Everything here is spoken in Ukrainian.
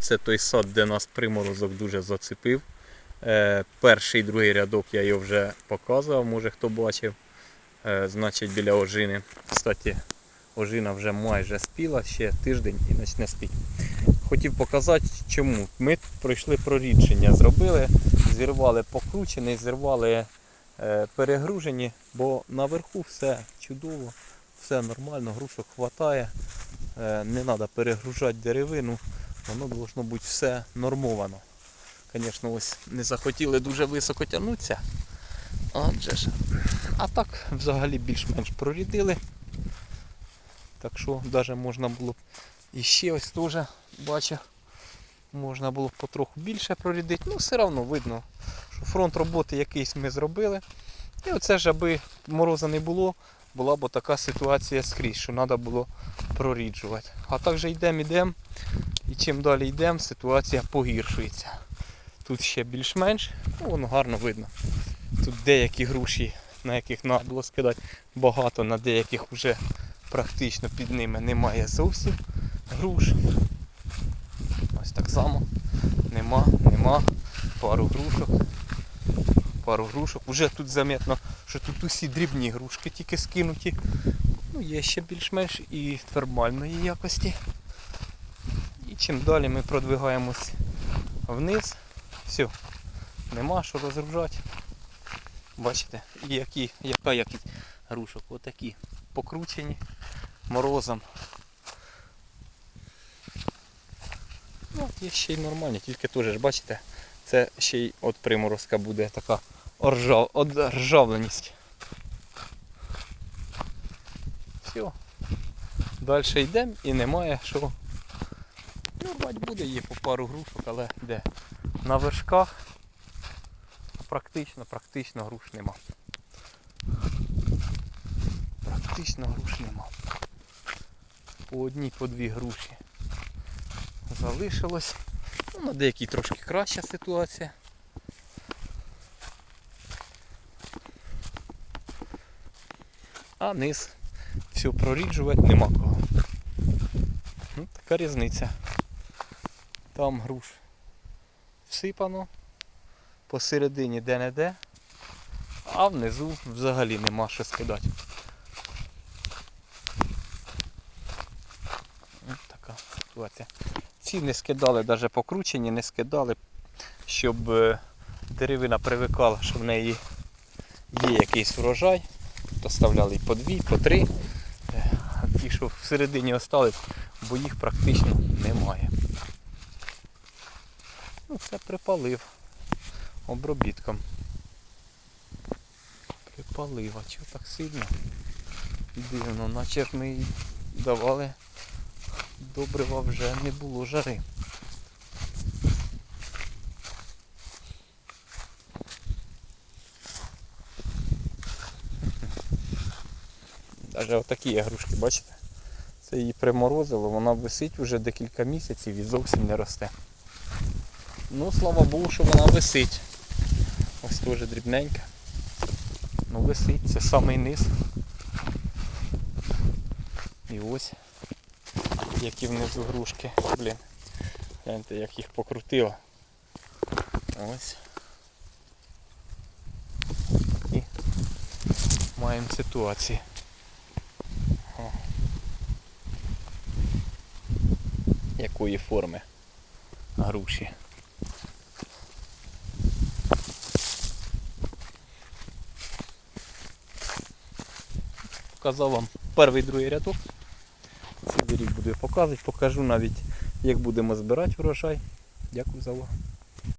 Це той сад, де нас приморозок дуже зацепив. Е, перший другий рядок я його вже показував, може хто бачив. Е, значить біля ожини. Кстати, ожина вже майже спіла, ще тиждень і почне спіти. Хотів показати, чому. Ми пройшли прорідження, зробили, зірвали покручений, зірвали е, перегружені, бо наверху все чудово, все нормально, грушок. Е, не треба перегружати деревину, воно должно бути все нормовано. Звісно, ось не захотіли дуже високо тягнутися. Адже ж. А так взагалі більш-менш прорідили. Так що навіть можна було б і ще ось теж бачу, можна було б потроху більше прорідити. Ну все одно видно, що фронт роботи якийсь ми зробили. І оце ж аби мороза не було, була б така ситуація скрізь, що треба було проріджувати. А так же йдемо, йдемо. І чим далі йдемо, ситуація погіршується. Тут ще більш-менш, ну воно гарно видно. Тут деякі груші, на яких треба було скидати багато, на деяких вже практично під ними немає зовсім груш. Ось так само. Нема, нема. Пару грушок. Пару грушок. Уже тут заметно, що тут усі дрібні грушки тільки скинуті. Ну, є ще більш-менш і нормальної якості. Чим далі ми продвигаємось вниз, все, нема що розгружати. Бачите, які, яка якість грушок, отакі покручені морозом. Ну, от є ще й нормальні, тільки теж бачите, це ще й от приморозка буде така оржав, ржавленість. Все. Далі йдемо і немає що. Ну, буде, є по пару грушок, але де? На вершках практично, практично груш нема. Практично груш нема. По одній, по дві груші залишилось. Ну, на деякій трошки краща ситуація. А низ все проріджувати нема кого. Ну, така різниця. Там груш всипано, посередині де-не-де, а внизу взагалі нема що скидати. Ось така ситуація. Ці не скидали, навіть покручені, не скидали, щоб е, деревина привикала, що в неї є якийсь врожай. Доставляли по дві, по три. Е, ті, що всередині остались, бо їх практично немає. Ну, це припалив обробітком. Припалив, а чого так сильно? Дивно, наче ж ми їй давали добрива вже не було жари. Навіть отакі ігрушки, бачите? Це її приморозило, вона висить вже декілька місяців і зовсім не росте. Ну, слава Богу, що вона висить. Ось теж дрібненька. Ну висить, це самий низ. І ось які внизу грушки. Блін. Гляньте, як їх покрутило. Ось. І маємо ситуацію. Якої форми груші. Показав вам перший другий рядок. Цілий рік буду показувати, покажу навіть як будемо збирати врожай. Дякую за увагу.